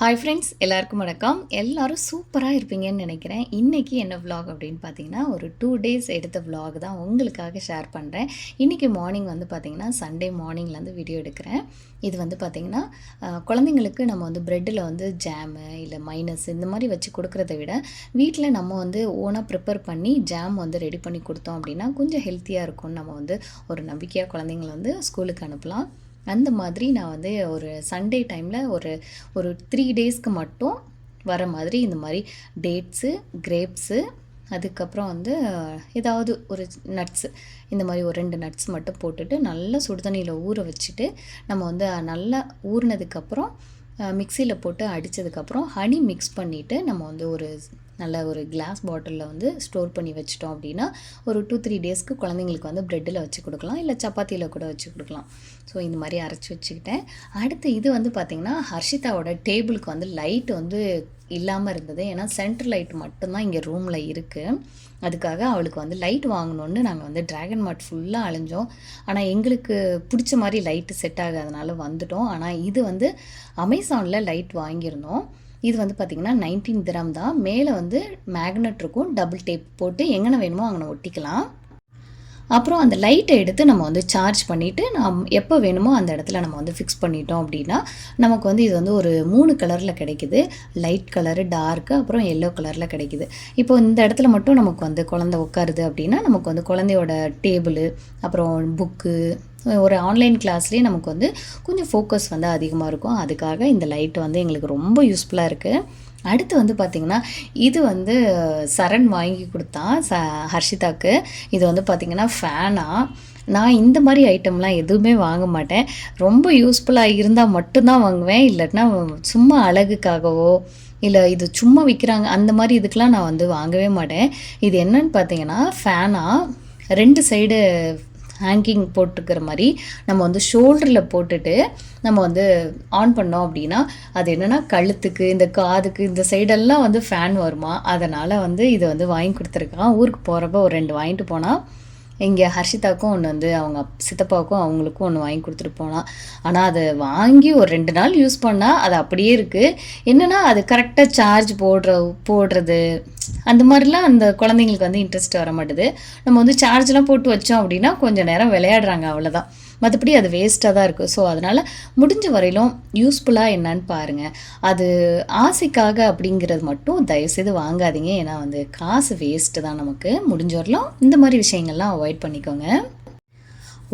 Hi friends எல்லாருக்கும் வணக்கம். எல்லாரும் சூப்பராக இருப்பீங்கன்னு நினைக்கிறேன். இன்றைக்கி என்ன விலாக் அப்படின்னு பார்த்தீங்கன்னா ஒரு டூ டேஸ் எடுத்த விலாக் தான் உங்களுக்காக ஷேர் பண்ணுறேன் இன்றைக்கி மார்னிங் வந்து பார்த்திங்கன்னா சண்டே மார்னிங்லேருந்து வீடியோ எடுக்கிறேன். இது வந்து பார்த்திங்கன்னா குழந்தைங்களுக்கு நம்ம வந்து ப்ரெட்டில் வந்து ஜாமு இல்லை மைனஸ் இந்த மாதிரி வச்சு கொடுக்குறத விட வீட்டில் நம்ம வந்து ஓனாக ப்ரிப்பேர் பண்ணி ஜாம் வந்து ரெடி பண்ணி கொடுத்தோம் அப்படின்னா கொஞ்சம் ஹெல்த்தியாக இருக்கும்னு நம்ம வந்து ஒரு நம்பிக்கையாக குழந்தைங்கள வந்து ஸ்கூலுக்கு அனுப்பலாம். அந்த மாதிரி நான் வந்து ஒரு சண்டே டைமில் ஒரு ஒரு த்ரீ டேஸ்க்கு மட்டும் வர மாதிரி இந்த மாதிரி டேட்ஸு கிரேப்ஸு அதுக்கப்புறம் வந்து ஏதாவது ஒரு நட்ஸு இந்த மாதிரி ஒரு ரெண்டு நட்ஸ் மட்டும் போட்டுட்டு நல்லா சுடுதண்ணியில் ஊற வச்சுட்டு நம்ம வந்து நல்லா ஊறினதுக்கப்புறம் மிக்சியில் போட்டு அடித்ததுக்கப்புறம் ஹனி மிக்ஸ் பண்ணிவிட்டு நம்ம வந்து ஒரு நல்ல ஒரு கிளாஸ் பாட்டிலில் வந்து ஸ்டோர் பண்ணி வச்சிட்டோம் அப்படின்னா ஒரு டூ த்ரீ டேஸ்க்கு குழந்தைங்களுக்கு வந்து ப்ரெட்டில் வச்சு கொடுக்கலாம் இல்லை சப்பாத்தியில் கூட வச்சு கொடுக்கலாம். ஸோ இந்த மாதிரி அரைச்சி வச்சுக்கிட்டேன். அடுத்து இது வந்து பார்த்திங்கன்னா ஹர்ஷிதாவோட டேபிளுக்கு வந்து லைட் வந்து இல்லாமல் இருந்தது. ஏன்னா சென்டர் லைட் மட்டும்தான் இங்கே ரூமில் இருக்குது அதுக்காக அவளுக்கு வந்து லைட் வாங்கணுன்னு நாங்கள் வந்து டிராகன் மார்ட் ஃபுல்லாக அலைஞ்சோம். ஆனால் எங்களுக்கு பிடிச்ச மாதிரி லைட்டு செட் ஆகாதனால வந்துட்டோம். ஆனால் இது வந்து அமேசானில் லைட் வாங்கியிருந்தோம். இது வந்து பார்த்திங்கன்னா நைன்டீன் திரம் தான். மேலே வந்து மேக்னெட் இருக்கும். டபுள் டேப் போட்டு எங்கன வேணுமோ அங்கே ஒட்டிக்கலாம். அப்புறம் அந்த லைட்டை எடுத்து நம்ம வந்து சார்ஜ் பண்ணிவிட்டு நம் எப்போ வேணுமோ அந்த இடத்துல நம்ம வந்து ஃபிக்ஸ் பண்ணிட்டோம் அப்படின்னா நமக்கு வந்து இது வந்து ஒரு மூணு கலரில் கிடைக்குது. லைட் கலரு டார்க்கு அப்புறம் எல்லோ கலரில் கிடைக்குது. இப்போ இந்த இடத்துல மட்டும் நமக்கு வந்து குழந்தை உட்காருது அப்படின்னா நமக்கு வந்து குழந்தையோட டேபிள் அப்புறம் புக்கு ஒரு ஆன்லைன் கிளாஸ்லேயே நமக்கு வந்து கொஞ்சம் ஃபோக்கஸ் வந்து அதிகமாக இருக்கும். அதுக்காக இந்த லைட் வந்து எங்களுக்கு ரொம்ப யூஸ்ஃபுல்லாக இருக்குது அடுத்து வந்து பார்த்திங்கன்னா இது வந்து சரண் வாங்கி கொடுத்தான் ச ஹர்ஷிதாக்கு. இது வந்து பார்த்திங்கன்னா ஃபேனாக நான் இந்த மாதிரி ஐட்டம்லாம் எதுவுமே வாங்க மாட்டேன். ரொம்ப யூஸ்ஃபுல்லாக இருந்தால் மட்டும்தான் வாங்குவேன். இல்லாட்டினா சும்மா அழகுக்காகவோ இல்லை இது சும்மா விற்கிறாங்க அந்த மாதிரி இதுக்கெலாம் நான் வந்து வாங்கவே மாட்டேன். இது என்னன்னு பார்த்தீங்கன்னா ஃபேனாக ரெண்டு சைடு ஹேங்கிங் போட்டுக்கிற மாதிரி நம்ம வந்து ஷோல்டரில் போட்டுட்டு நம்ம வந்து ஆன் பண்ணோம் அப்படின்னா அது என்னென்னா கழுத்துக்கு இந்த காதுக்கு இந்த சைடெல்லாம் வந்து ஃபேன் வருமா? அதனால் வந்து இதை வந்து வாங்கி கொடுத்துருக்கான். ஊருக்கு போகிறப்ப ஒரு ரெண்டு வாங்கிட்டு போனால் இங்கே ஹர்ஷிதாக்கும் ஒன்று வந்து அவங்க சித்தப்பாவுக்கும் அவங்களுக்கும் ஒன்று வாங்கி கொடுத்துட்டு போனான். ஆனால் அதை வாங்கி ஒரு ரெண்டு நாள் யூஸ் பண்ணால் அது அப்படியே இருக்குது என்னென்னா அது கரெக்டாக சார்ஜ் போடுற போடுறது அந்த மாதிரிலாம் அந்த குழந்தைங்களுக்கு வந்து இன்ட்ரெஸ்ட் வர மாட்டுது. நம்ம வந்து சார்ஜ்லாம் போட்டு வச்சோம் அப்படின்னா கொஞ்சம் நேரம் விளையாடுறாங்க அவ்வளோதான் மற்றபடி அது வேஸ்ட்டாக தான் இருக்குது ஸோ அதனால் முடிஞ்ச வரையிலும் யூஸ்ஃபுல்லாக என்னன்னு பாருங்கள் அது ஆசைக்காக அப்படிங்கிறது மட்டும் தயவுசெய்து வாங்காதீங்க. ஏன்னா வந்து காசு வேஸ்ட்டு தான் நமக்கு. முடிஞ்ச வரலாம் இந்த மாதிரி விஷயங்கள்லாம் அவாய்ட் பண்ணிக்கோங்க.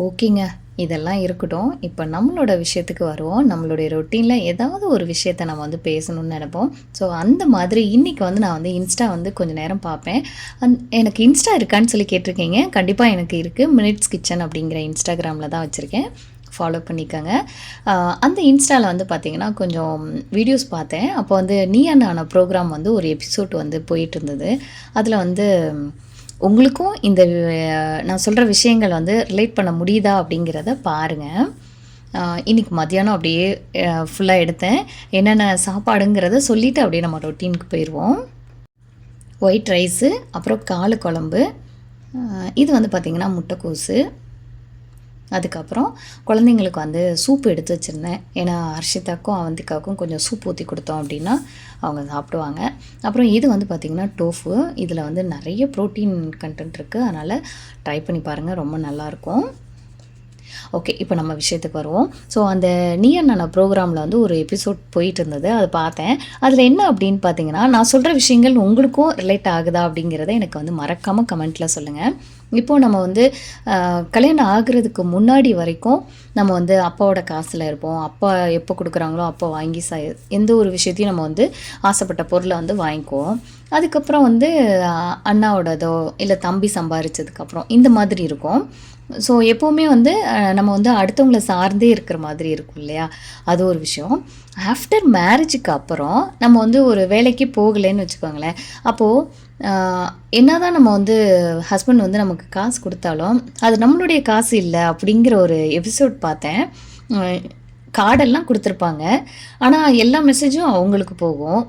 ஓகேங்க இதெல்லாம் இருக்கட்டும். இப்போ நம்மளோட விஷயத்துக்கு வருவோம். நம்மளுடைய ரொட்டீனில் ஏதாவது ஒரு விஷயத்த நம்ம வந்து பேசணும்னு நினைப்போம். ஸோ அந்த மாதிரி இன்றைக்கி வந்து நான் வந்து இன்ஸ்டா வந்து கொஞ்சம் நேரம் பார்ப்பேன். அந் எனக்கு இன்ஸ்டா இருக்கான்னு சொல்லி கேட்டிருக்கீங்க. கண்டிப்பாக எனக்கு இருக்குது மினிட்ஸ் கிச்சன் அப்படிங்கிற இன்ஸ்டாகிராமில் தான் வச்சுருக்கேன். ஃபாலோ பண்ணிக்கோங்க. அந்த இன்ஸ்டாவில் வந்து பார்த்தீங்கன்னா கொஞ்சம் வீடியோஸ் பார்த்தேன். அப்போ வந்து நீ அண்ணான ப்ரோக்ராம் வந்து ஒரு எபிசோட் வந்து போயிட்டு இருந்தது. அதில் வந்து உங்களுக்கும் இந்த நான் சொல்கிற விஷயங்கள் வந்து ரிலேட் பண்ண முடியுதா அப்படிங்கிறத பாருங்கள் இன்றைக்கி மத்தியானம் அப்படியே ஃபுல்லாக எடுத்தேன். என்னென்ன சாப்பாடுங்கிறத சொல்லிவிட்டு அப்படியே நம்ம ரொட்டீனுக்கு போயிடுவோம் ஒயிட் ரைஸு அப்புறம் காலு குழம்பு. இது வந்து பார்த்திங்கன்னா முட்டைக்கோஸு அதுக்கப்புறம் குழந்தைங்களுக்கு வந்து சூப் எடுத்து வச்சுருந்தேன். ஏன்னா ஹர்ஷிதாக்கும் அவந்திக்காவுக்கும் கொஞ்சம் சூப் ஊற்றி கொடுத்தோம் அப்படின்னா அவங்க சாப்பிடுவாங்க. அப்புறம் இது வந்து பார்த்திங்கன்னா டோஃபு. இதில் வந்து நிறைய ப்ரோட்டீன் கண்டென்ட் இருக்குது அதனால் ட்ரை பண்ணி பாருங்கள் ரொம்ப நல்லாயிருக்கும். ஓகே இப்போ நம்ம விஷயத்துக்கு வருவோம். ஸோ அந்த நீயன் நான் ப்ரோக்ராமில் வந்து ஒரு எபிசோட் போயிட்டு இருந்தது. அதை பார்த்தேன். அதில் என்ன அப்படின்னு பார்த்தீங்கன்னா நான் சொல்கிற விஷயங்கள் உங்களுக்கும் ரிலேட் ஆகுதா அப்படிங்கிறத எனக்கு வந்து மறக்காமல் கமெண்ட்டில் சொல்லுங்கள் இப்போது நம்ம வந்து கல்யாணம் ஆகிறதுக்கு முன்னாடி வரைக்கும் நம்ம வந்து அப்பாவோட காசில் இருப்போம். அப்பா எப்போ கொடுக்குறாங்களோ அப்போ வாங்கி ச எந்த ஒரு விஷயத்தையும் நம்ம வந்து ஆசைப்பட்ட பொருளை வந்து வாங்கிக்குவோம். அதுக்கப்புறம் வந்து அண்ணாவோடதோ இல்லை தம்பி சம்பாரிச்சதுக்கப்புறம் இந்த மாதிரி இருக்கும். ஸோ எப்போவுமே வந்து நம்ம வந்து அடுத்தவங்கள சார்ந்தே இருக்கிற மாதிரி இருக்கும் இல்லையா? அது ஒரு விஷயம். ஆஃப்டர் மேரேஜுக்கு அப்புறம் நம்ம வந்து ஒரு வேலைக்கு போகலைன்னு வச்சுக்கோங்களேன். அப்போது என்னதான் நம்ம வந்து ஹஸ்பண்ட் வந்து நமக்கு காசு கொடுத்தாலும் அது நம்மளுடைய காசு இல்லை அப்படிங்கிற ஒரு எபிசோட் பார்த்தேன். கார்டெல்லாம் கொடுத்துருப்பாங்க. ஆனால் எல்லா மெசேஜும் அவங்களுக்கு போகும்.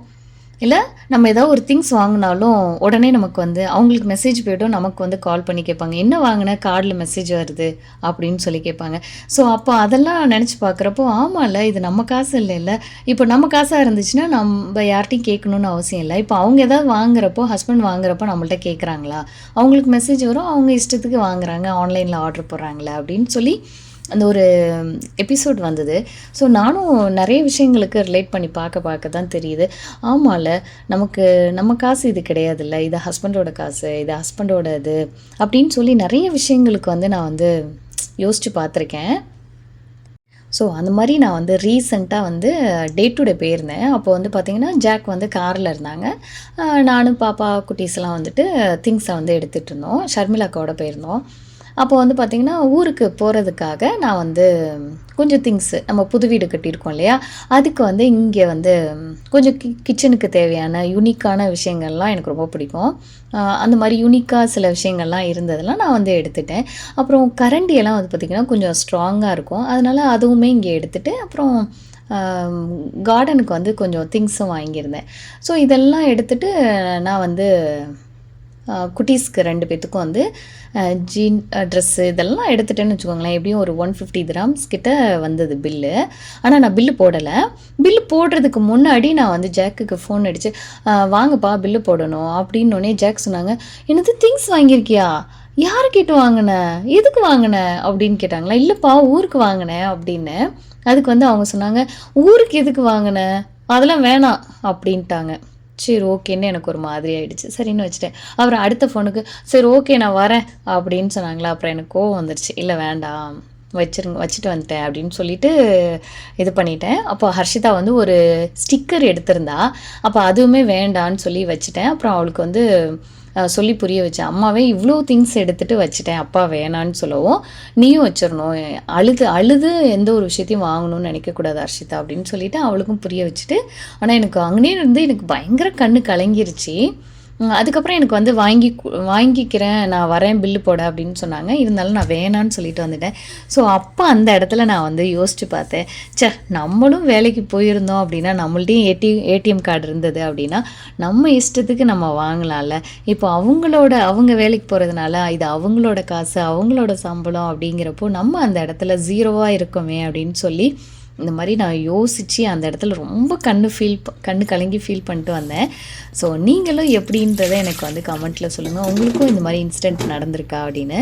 இல்லை நம்ம ஏதாவது ஒரு திங்ஸ் வாங்கினாலும் உடனே நமக்கு வந்து அவங்களுக்கு மெசேஜ் போய்ட்டும் நமக்கு வந்து கால் பண்ணி கேட்பாங்க. என்ன வாங்கின? கார்டில் மெசேஜ் வருது அப்படின்னு சொல்லி கேட்பாங்க. ஸோ அப்போ அதெல்லாம் நினச்சி பார்க்குறப்போ ஆமாம்ல இது நம்ம காசு இல்லைல்ல. இப்போ நம்ம காசாக இருந்துச்சுன்னா நம்ம யார்ட்டையும் கேட்கணுன்னு அவசியம் இல்லை. இப்போ அவங்க ஏதாவது வாங்குறப்போ ஹஸ்பண்ட் வாங்குறப்போ நம்மள்ட்ட கேட்குறாங்களா? அவங்களுக்கு மெசேஜ் வரும் அவங்க இஷ்டத்துக்கு வாங்குறாங்க ஆன்லைனில் ஆர்டர் போடுறாங்களா? அப்படின்னு சொல்லி அந்த ஒரு எபிசோட் வந்தது. ஸோ நானும் நிறைய விஷயங்களுக்கு ரிலேட் பண்ணி பார்க்க பார்க்க தான் தெரியுது. ஆமாம்ல நமக்கு நம்ம காசு இது கிடையாதுல்ல. இது ஹஸ்பண்டோட காசு இது ஹஸ்பண்டோட இது அப்படின்னு சொல்லி நிறைய விஷயங்களுக்கு வந்து நான் வந்து யோசித்து பார்த்துருக்கேன். ஸோ அந்த மாதிரி நான் வந்து ரீசெண்டாக வந்து டே டு டே போயிருந்தேன். அப்போ வந்து பார்த்திங்கன்னா ஜாக் வந்து காரில் இருந்தாங்க. நானும் பாப்பா குட்டீஸ்லாம் வந்துட்டு திங்ஸை வந்து எடுத்துகிட்டு இருந்தோம். ஷர்மிளாக்காவோட போயிருந்தோம். அப்போ வந்து பார்த்திங்கன்னா ஊருக்கு போகிறதுக்காக நான் வந்து கொஞ்சம் திங்ஸு நம்ம புது வீடு கட்டியிருக்கோம் இல்லையா? அதுக்கு வந்து இங்கே வந்து கொஞ்சம் கி கிச்சனுக்கு தேவையான யூனிக்கான விஷயங்கள்லாம் எனக்கு ரொம்ப பிடிக்கும். அந்த மாதிரி யூனிக்காக சில விஷயங்கள்லாம் இருந்ததெல்லாம் நான் வந்து எடுத்துட்டேன். அப்புறம் கரண்டியெல்லாம் வந்து பார்த்திங்கன்னா கொஞ்சம் ஸ்ட்ராங்காக இருக்கும். அதனால் அதுவுமே இங்கே எடுத்துகிட்டு அப்புறம் கார்டனுக்கு வந்து கொஞ்சம் திங்ஸும் வாங்கியிருந்தேன். ஸோ இதெல்லாம் எடுத்துகிட்டு நான் வந்து குட்டீஸ்க்கு ரெண்டு பேத்துக்கும் வந்து ஜீன் ட்ரெஸ்ஸு இதெல்லாம் எடுத்துட்டேன்னு வச்சுக்கோங்களேன். எப்படியும் ஒரு ஒன் ஃபிஃப்டி கிராம்ஸ் கிட்ட வந்தது பில்லு ஆனால் நான் பில்லு போடலை. பில்லு போடுறதுக்கு முன்னாடி நான் வந்து ஜாக்குக்கு ஃபோன் அடித்து வாங்கப்பா பில்லு போடணும். அப்படின்னோடனே ஜாக் சொன்னாங்க என்னது திங்ஸ் வாங்கியிருக்கியா? யார் கேட்டு வாங்கின? எதுக்கு வாங்கின? அப்படின்னு கேட்டாங்களா இல்லைப்பா ஊருக்கு வாங்கினேன் அப்படின்னு. அதுக்கு வந்து அவங்க சொன்னாங்க ஊருக்கு எதுக்கு வாங்கின? அதெல்லாம் வேணாம் அப்படின்ட்டாங்க. சரி ஓகேன்னு எனக்கு ஒரு மாதிரி ஆகிடுச்சு சரின்னு வச்சுட்டேன். அப்புறம் அடுத்த ஃபோனுக்கு சரி ஓகே நான் வரேன் அப்படின்னு சொன்னாங்களா? அப்புறம் எனக்கு கோவம் வந்துருச்சு. இல்லை வேண்டாம். வச்சிருங்க வச்சுட்டு வந்துட்டேன் அப்படின்னு சொல்லிட்டு இது பண்ணிட்டேன். அப்போ ஹர்ஷிதா வந்து ஒரு ஸ்டிக்கர் எடுத்திருந்தா. அப்போ அதுவுமே வேண்டான்னு சொல்லி வச்சுட்டேன். அப்புறம் அவளுக்கு வந்து சொல்லி புரிய வச்சேன். அம்மாவே இவ்வளோ திங்ஸ் எடுத்துகிட்டு வச்சுட்டேன். அப்பா வேணான்னு சொல்லவும் நீயும் வச்சிடணும் அழுது அழுது எந்த ஒரு விஷயத்தையும் வாங்கணும்னு நினைக்கக்கூடாது அர்ஷிதா அப்படின்னு சொல்லிட்டு அவளுக்கும் புரிய வச்சுட்டு. ஆனால் எனக்கு அங்கனே இருந்து எனக்கு பயங்கர கண்ணு கலங்கிருச்சு. அதுக்கப்புறம் எனக்கு வந்து வாங்கி கு- வாங்கிக்கிறேன் நான் வரேன் பில்லு போட அப்படின்னு சொன்னாங்க. இருந்தாலும் நான் வேணான்னு சொல்லிட்டு வந்துட்டேன். ஸோ அப்போ அந்த இடத்துல நான் வந்து யோசிச்சு பார்த்தேன். சே நம்மளும் வேலைக்கு போயிருந்தோம் அப்படின்னா நம்மள்ட்டையும் ஏடி ஏடிஎம் கார்டு இருந்தது அப்படின்னா நம்ம இஷ்டத்துக்கு நம்ம வாங்கலாம்ல. இப்போ அவங்களோட அவங்க வேலைக்கு போகிறதுனால இது அவங்களோட காசு அவங்களோட சம்பளம் அப்படிங்கிறப்போ நம்ம அந்த இடத்துல ஜீரோவாக இருக்கோமே அப்படின்னு சொல்லி இந்த மாதிரி நான் யோசித்து அந்த இடத்துல ரொம்ப கண்ணு ஃபீல் கண்ணு கலங்கி ஃபீல் பண்ணிட்டு வந்தேன். ஸோ நீங்களும் எப்படின்றத எனக்கு வந்து கமெண்ட்டில் சொல்லுங்கள் உங்களுக்கும் இந்த மாதிரி இன்சிடெண்ட் நடந்திருக்கா அப்படின்னு.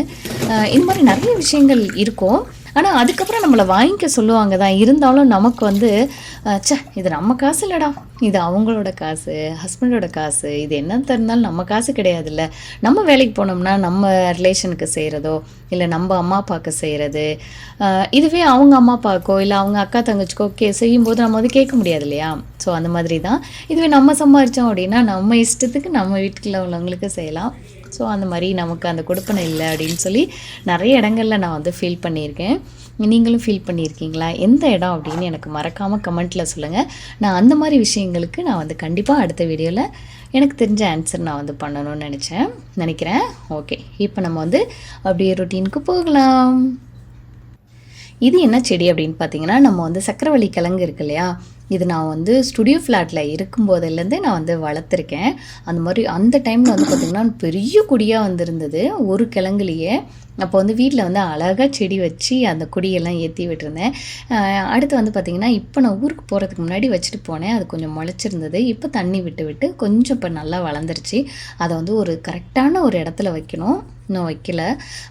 இந்த மாதிரி நிறைய விஷயங்கள் இருக்கும். ஆனால் அதுக்கப்புறம் நம்மளை வாங்கிக்க சொல்லுவாங்க தான். இருந்தாலும் நமக்கு வந்து ச்சே இது நம்ம காசு இல்லைடா. இது அவங்களோட காசு ஹஸ்பண்டோட காசு இது என்ன தந்தாலும் நம்ம காசு கிடையாதுல்ல. நம்ம வேலைக்கு போனோம்னா நம்ம ரிலேஷனுக்கு செய்கிறதோ இல்லை நம்ம அம்மா அப்பாவுக்கு செய்கிறது இதுவே அவங்க அம்மா அப்பாவுக்கோ இல்லை அவங்க அக்கா தங்கச்சிக்கோ கே செய்யும்போது நம்ம வந்து கேட்க முடியாது இல்லையா? ஸோ அந்த மாதிரி தான். இதுவே நம்ம சம்பாதிச்சோம் அப்படின்னா நம்ம இஷ்டத்துக்கு நம்ம வீட்டுக்குள்ள உள்ளவங்களுக்கு செய்யலாம். ஸோ அந்த மாதிரி நமக்கு அந்த கொடுப்பனை இல்லை அப்படின்னு சொல்லி நிறைய இடங்கள்ல நான் வந்து ஃபீல் பண்ணியிருக்கேன். நீங்களும் ஃபீல் பண்ணியிருக்கீங்களா? எந்த இடம் அப்படின்னு எனக்கு மறக்காமல் கமெண்ட்டில் சொல்லுங்கள் நான் அந்த மாதிரி விஷயங்களுக்கு நான் வந்து கண்டிப்பாக அடுத்த வீடியோவில் எனக்கு தெரிஞ்ச ஆன்சர் நான் வந்து பண்ணணும்னு நினச்சேன். நினைக்கிறேன். ஓகே இப்போ நம்ம வந்து அப்படியே ரொட்டீனுக்கு போகலாம். இது என்ன செடி அப்படின்னு பார்த்தீங்கன்னா நம்ம வந்து சக்கரவள்ளி கிழங்கு இருக்கு இல்லையா? இது நான் வந்து ஸ்டுடியோ ஃப்ளாட்டில் இருக்கும்போதுலேருந்தே நான் வந்து வளர்த்துருக்கேன். அந்த மாதிரி அந்த டைமில் வந்து பார்த்திங்கன்னா பெரிய கொடியாக வந்திருந்தது. ஒரு கிழங்குலேயே அப்போ வந்து வீட்டில் வந்து அழகாக செடி வச்சு அந்த கொடியெல்லாம் ஏற்றி விட்டுருந்தேன். அடுத்து வந்து பார்த்திங்கன்னா இப்போ நான் ஊருக்கு போகிறதுக்கு முன்னாடி வச்சுட்டு போனேன். அது கொஞ்சம் முளைச்சிருந்தது. இப்போ தண்ணி விட்டு விட்டு கொஞ்சம் இப்போ நல்லா வளர்ந்துருச்சு. அதை வந்து ஒரு கரெக்டான ஒரு இடத்துல வைக்கணும். இன்னும் வைக்கல.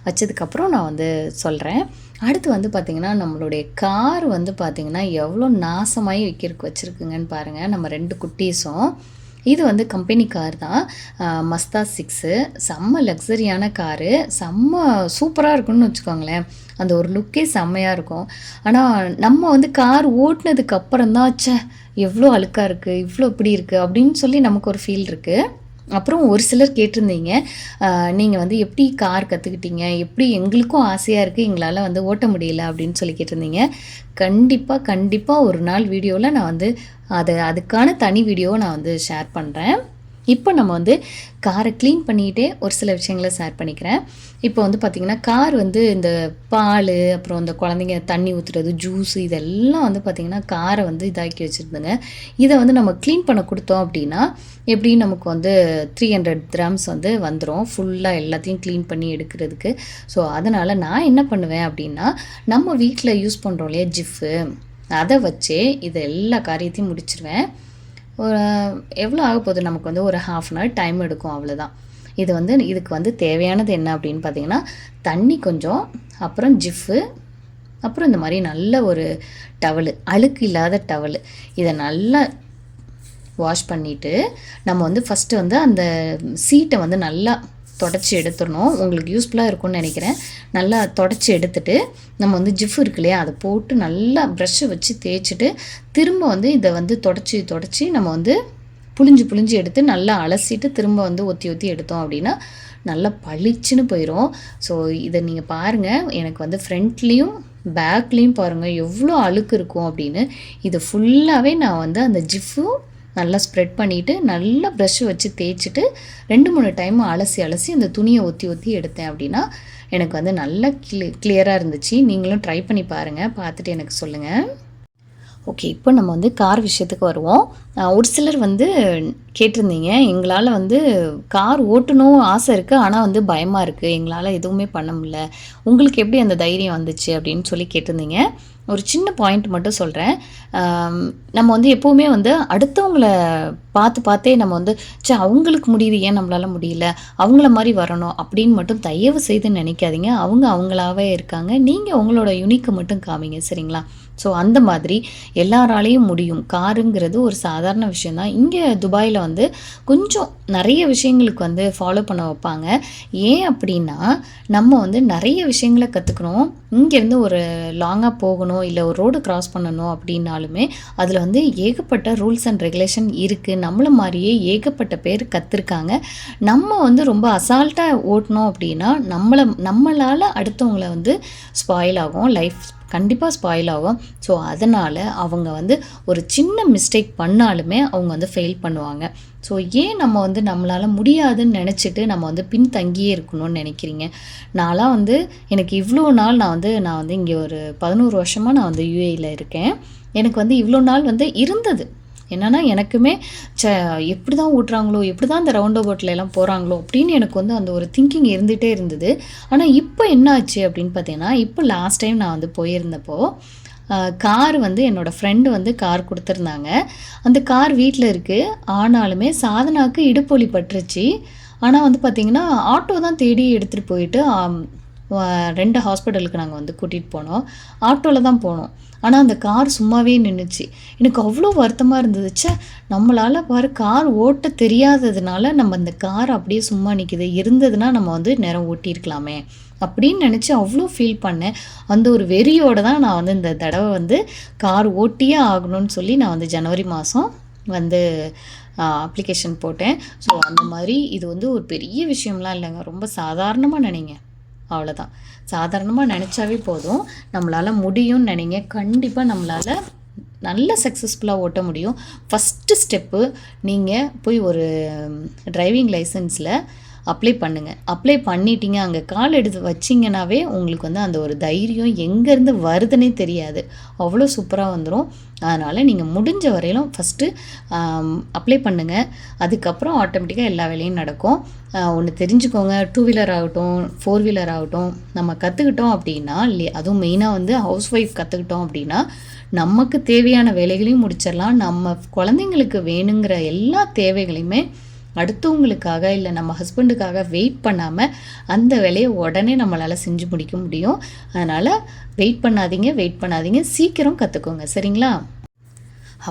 வச்சதுக்கப்புறம் நான் வந்து சொல்கிறேன் அடுத்து வந்து பார்த்திங்கன்னா நம்மளுடைய கார் வந்து பார்த்திங்கன்னா எவ்வளோ நாசமாகி வைக்கிறதுக்கு வச்சுருக்குங்கன்னு பாருங்கள் நம்ம ரெண்டு குட்டீஸும். இது வந்து கம்பெனி கார் தான். மஸ்தா சிக்ஸு செம்ம லக்ஸரியான காரு செம்ம சூப்பராக இருக்கும்னு வச்சுக்கோங்களேன். அந்த ஒரு லுக்கே செம்மையாக இருக்கும். ஆனால் நம்ம வந்து கார் ஓட்டினதுக்கு அப்புறம் தான் ச்சே எவ்வளோ அழுக்காக இருக்குது இவ்வளோ இப்படி இருக்குது அப்படின்னு சொல்லி நமக்கு ஒரு ஃபீல் இருக்குது அப்புறம் ஒரு சிலர் கேட்டிருந்தீங்க நீங்கள் வந்து எப்படி கார் கற்றுக்கிட்டீங்க எப்படி எங்களுக்கும் ஆசையாக இருக்குது எங்களால் வந்து ஓட்ட முடியல அப்படின்னு சொல்லி கேட்டிருந்தீங்க. கண்டிப்பாக கண்டிப்பாக ஒரு நாள் வீடியோவில் நான் வந்து அதை அதுக்கான தனி வீடியோவை நான் வந்து ஷேர் பண்ணுறேன் இப்போ நம்ம வந்து காரை க்ளீன் பண்ணிக்கிட்டே ஒரு சில விஷயங்களை ஷேர் பண்ணிக்கிறேன். இப்போ வந்து பார்த்திங்கன்னா கார் வந்து இந்த பால் அப்புறம் இந்த குழந்தைங்க தண்ணி ஊற்றுறது ஜூஸ் இதெல்லாம் வந்து பார்த்திங்கன்னா காரை வந்து இதாக்கி வச்சுருந்துங்க இதை வந்து நம்ம க்ளீன் பண்ண கொடுத்தோம் அப்படின்னா எப்படி நமக்கு வந்து த்ரீ ஹண்ட்ரட் கிராம்ஸ் வந்து வந்துடும் ஃபுல்லாக எல்லாத்தையும் க்ளீன் பண்ணி எடுக்கிறதுக்கு. ஸோ அதனால் நான் என்ன பண்ணுவேன் அப்படின்னா நம்ம வீட்டில் யூஸ் பண்ணுறோம் இல்லையா ஜிஃப்பு அதை வச்சே இதை எல்லா காரியத்தையும் முடிச்சிருவேன். ஒரு எவ்வளோ ஆக போகுது நமக்கு வந்து ஒரு ஹாஃப் அன் ஹவர் டைம் எடுக்கும் அவ்வளோதான் இது வந்து இதுக்கு வந்து தேவையானது என்ன அப்படின்னு பார்த்தீங்கன்னா தண்ணி கொஞ்சம் அப்புறம் ஜிஃப்பு அப்புறம் இந்த மாதிரி நல்ல ஒரு டவலு அழுக்கு இல்லாத டவலு. இதை நல்லா வாஷ் பண்ணிவிட்டு நம்ம வந்து ஃபஸ்ட்டு வந்து அந்த சீட்டை வந்து நல்லா தொடச்சி எடுத்துடணும். உங்களுக்கு யூஸ்ஃபுல்லாக இருக்கும்னு நினைக்கிறேன். நல்லா தொடச்சி எடுத்துட்டு நம்ம வந்து ஜிஃப் இருக்கு இல்லையா அதை போட்டு நல்லா ப்ரஷ்ஷை வச்சு தேய்ச்சிட்டு திரும்ப வந்து இதை வந்து தொடச்சி தொடச்சி நம்ம வந்து புளிஞ்சு புளிஞ்சு எடுத்து நல்லா அலசிட்டு திரும்ப வந்து ஒத்தி ஒத்தி எடுத்தோம் அப்படின்னா நல்லா பளிச்சுன்னு போயிடும் ஸோ இதை நீங்கள் பாருங்கள் எனக்கு வந்து ஃப்ரண்ட்லேயும் பேக்லேயும் பாருங்கள் எவ்வளோ அழுக்கு இருக்கும் அப்படின்னு. இது ஃபுல்லாகவே நான் வந்து அந்த ஜிஃப்பும் நல்லா ஸ்ப்ரெட் பண்ணிவிட்டு நல்லா ப்ரஷ்ஷு வச்சு தேய்ச்சிட்டு ரெண்டு மூணு டைம் அலசி அலசி அந்த துணியை ஒத்தி ஒத்தி எடுத்தேன் அப்படின்னா எனக்கு வந்து நல்லா கிளி கிளியராக இருந்துச்சு. நீங்களும் ட்ரை பண்ணி பாருங்கள் பார்த்துட்டு எனக்கு சொல்லுங்கள் ஓகே இப்போ நம்ம வந்து கார் விஷயத்துக்கு வருவோம். ஒரு சிலர் வந்து கேட்டிருந்தீங்க எங்களால் வந்து கார் ஓட்டணும் ஆசை இருக்குது ஆனால் வந்து பயமாக இருக்குது எங்களால் எதுவுமே பண்ண முடில உங்களுக்கு எப்படி அந்த தைரியம் வந்துச்சு அப்படின்னு சொல்லி கேட்டிருந்தீங்க. ஒரு சின்ன பாயிண்ட் மட்டும் சொல்கிறேன் நம்ம வந்து எப்போவுமே வந்து அடுத்தவங்கள பார்த்து பார்த்தே நம்ம வந்து சே அவங்களுக்கு முடியுது ஏன் நம்மளால முடியல? அவங்கள மாதிரி வரணும் அப்படின்னு மட்டும் தயவு செய்து நினைக்காதீங்க. அவங்க அவங்களாவே இருக்காங்க. நீங்கள் உங்களோட யுனிக்கை மட்டும் காமிங்க சரிங்களா? ஸோ அந்த மாதிரி எல்லாராலையும் முடியும். காருங்கிறது ஒரு சாதாரண விஷயந்தான் இங்கே துபாயில் வந்து கொஞ்சம் நிறைய விஷயங்களுக்கு வந்து ஃபாலோ பண்ண வைப்பாங்க. ஏன் அப்படின்னா நம்ம வந்து நிறைய விஷயங்களை கற்றுக்கணும் இங்கேருந்து ஒரு லாங்காக போகணும் இல்லை ஒரு ரோடு கிராஸ் பண்ணணும் அப்படின்னாலுமே அதில் வந்து ஏகப்பட்ட ரூல்ஸ் அண்ட் ரெகுலேஷன் இருக்குது நம்மள மாதிரியே ஏகப்பட்ட பேர் கற்றுருக்காங்க நம்ம வந்து ரொம்ப அசால்ட்டாக ஓட்டினோம் அப்படின்னா நம்மளை நம்மளால் அடுத்தவங்கள வந்து ஸ்பாயில் ஆகும். லைஃப் கண்டிப்பாக ஸ்பாயில் ஆகும். ஸோ அதனால் அவங்க வந்து ஒரு சின்ன மிஸ்டேக் பண்ணாலுமே அவங்க வந்து ஃபெயில் பண்ணுவாங்க. ஸோ ஏன் நம்ம வந்து நம்மளால் முடியாதுன்னு நினச்சிட்டு நம்ம வந்து பின்தங்கியே இருக்கணும்னு நினைக்கிறீங்க? நான்லாம் வந்து எனக்கு இவ்வளோ நாள் நான் வந்து நான் வந்து இங்கே ஒரு பதினோரு வருஷமாக நான் வந்து யூஏயில் இருக்கேன். எனக்கு வந்து இவ்வளோ நாள் வந்து இருந்தது. என்னென்னா எனக்குமே ச எப்படி தான் ஓட்டுறாங்களோ எப்படி தான் இந்த ரவுண்ட் அபவுட்ல எல்லாம் போகிறாங்களோ அப்படின்னு எனக்கு வந்து அந்த ஒரு திங்கிங் இருந்துகிட்டே இருந்தது. ஆனால் இப்போ என்ன ஆச்சு அப்படின்னு பார்த்தீங்கன்னா இப்போ லாஸ்ட் டைம் நான் வந்து போயிருந்தப்போ கார் வந்து என்னோடய ஃப்ரெண்டு வந்து கார் கொடுத்துருந்தாங்க. அந்த கார் வீட்டில் இருக்குது ஆனாலுமே சாதனாக்கு இடுப்பொலி பட்டுருச்சு. ஆனால் வந்து பார்த்திங்கன்னா ஆட்டோ தான் தேடி எடுத்துகிட்டு போயிட்டு ரெண்டு ஹாஸ்பிட்டலுக்கு நாங்கள் வந்து கூட்டிகிட்டு போனோம். ஆட்டோவில் தான் போனோம். ஆனால் அந்த கார் சும்மாவே நின்றுச்சு எனக்கு அவ்வளோ வருத்தமாக இருந்ததுச்சு நம்மளால் பாரு கார் ஓட்ட தெரியாததுனால நம்ம அந்த கார் அப்படியே சும்மா நிற்கிது இருந்ததுன்னா நம்ம வந்து நேரம் ஓட்டியிருக்கலாமே. அப்படின்னு நினச்சி அவ்வளோ ஃபீல் பண்ணேன். அந்த ஒரு வெறியோடு தான் நான் வந்து இந்த தடவை வந்து கார் ஓட்டியே ஆகணும்னு சொல்லி நான் வந்து ஜனவரி மாதம் வந்து அப்ளிகேஷன் போட்டேன். ஸோ அந்த மாதிரி இது வந்து ஒரு பெரிய விஷயம்லாம் இல்லைங்க. ரொம்ப சாதாரணமாக நினைங்க. அவ்வளோதான் சாதாரணமாக நினச்சாவே போதும். நம்மளால் முடியும்னு நினைங்க. கண்டிப்பாக நம்மளால் நல்ல சக்ஸஸ்ஃபுல்லாக ஓட்ட முடியும். ஃபஸ்ட்டு ஸ்டெப்பு நீங்கள் போய் ஒரு டிரைவிங் லைசன்ஸில் அப்ளை பண்ணுங்கள் அப்ளை பண்ணிட்டீங்க. அங்கே கால் எடுத்து வச்சிங்கனாவே உங்களுக்கு வந்து அந்த ஒரு தைரியம் எங்கேருந்து வருதுன்னே தெரியாது. அவ்வளோ சூப்பராக வந்துடும் அதனால் நீங்கள் முடிஞ்ச வரையிலும் ஃபஸ்ட்டு அப்ளை பண்ணுங்கள் அதுக்கப்புறம் ஆட்டோமேட்டிக்காக எல்லா வேலையும் நடக்கும். ஒன்று தெரிஞ்சுக்கோங்க. டூ வீலர் ஆகட்டும் ஃபோர் வீலர் ஆகட்டும் நம்ம கற்றுக்கிட்டோம் அப்படின்னா இல்லையா அதுவும் மெயினாக வந்து ஹவுஸ் ஒய்ஃப் கற்றுக்கிட்டோம் அப்படின்னா நமக்கு தேவையான வேலைகளையும் முடிச்சிடலாம். நம்ம குழந்தைங்களுக்கு வேணுங்கிற எல்லா தேவைகளையுமே அடுத்தவங்களுக்காக இல்லை நம்ம ஹஸ்பண்டுக்காக வெயிட் பண்ணாமல் அந்த வேலையை உடனே நம்மளால் செஞ்சு முடிக்க முடியும். அதனால் வெயிட் பண்ணாதீங்க வெயிட் பண்ணாதீங்க. சீக்கிரம் கற்றுக்கோங்க சரிங்களா?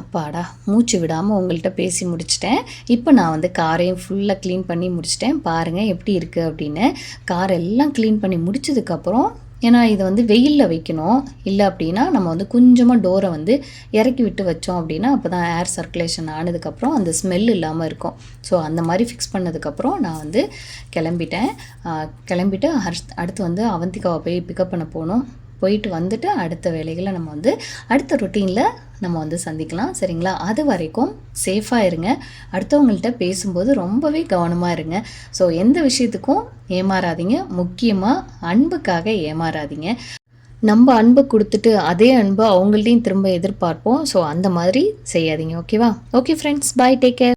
அப்பாடா மூச்சு விடாமல் உங்கள்கிட்ட பேசி முடிச்சிட்டேன். இப்போ நான் வந்து காரையும் ஃபுல்லாக க்ளீன் பண்ணி முடிச்சிட்டேன். பாருங்கள் எப்படி இருக்குது அப்படின்னு. கார் எல்லாம் க்ளீன் பண்ணி முடிச்சதுக்கப்புறம் ஏன்னா இதை வந்து வெயிலில் வைக்கணும். இல்லை அப்படின்னா நம்ம வந்து கொஞ்சமாக டோரை வந்து இறக்கி விட்டு வச்சோம் அப்படின்னா அப்போ தான் ஏர் சர்க்குலேஷன் ஆனதுக்கப்புறம் அந்த ஸ்மெல் இல்லாமல் இருக்கும். ஸோ அந்த மாதிரி ஃபிக்ஸ் பண்ணதுக்கப்புறம் நான் வந்து கிளம்பிட்டேன். கிளம்பிட்டு அடுத்து அடுத்து வந்து அவந்திகாவை போய் பிக்கப் பண்ண போகணும் போயிட்டு வந்துட்டு அடுத்த வேலைகளை நம்ம வந்து அடுத்த ரொட்டீனில் நம்ம வந்து சந்திக்கலாம். சரிங்களா? அது வரைக்கும் சேஃபாக இருங்க. அடுத்தவங்கள்ட்ட பேசும்போது ரொம்பவே கவனமாக இருங்க. ஸோ எந்த விஷயத்துக்கும் ஏமாறாதீங்க. முக்கியமாக அன்புக்காக ஏமாறாதீங்க. நம்ம அன்பு கொடுத்துட்டு அதே அன்பு அவங்கள்ட்டையும் திரும்ப எதிர்பார்ப்போம். ஸோ அந்த மாதிரி செய்யாதீங்க. ஓகேவா okay friends bye take care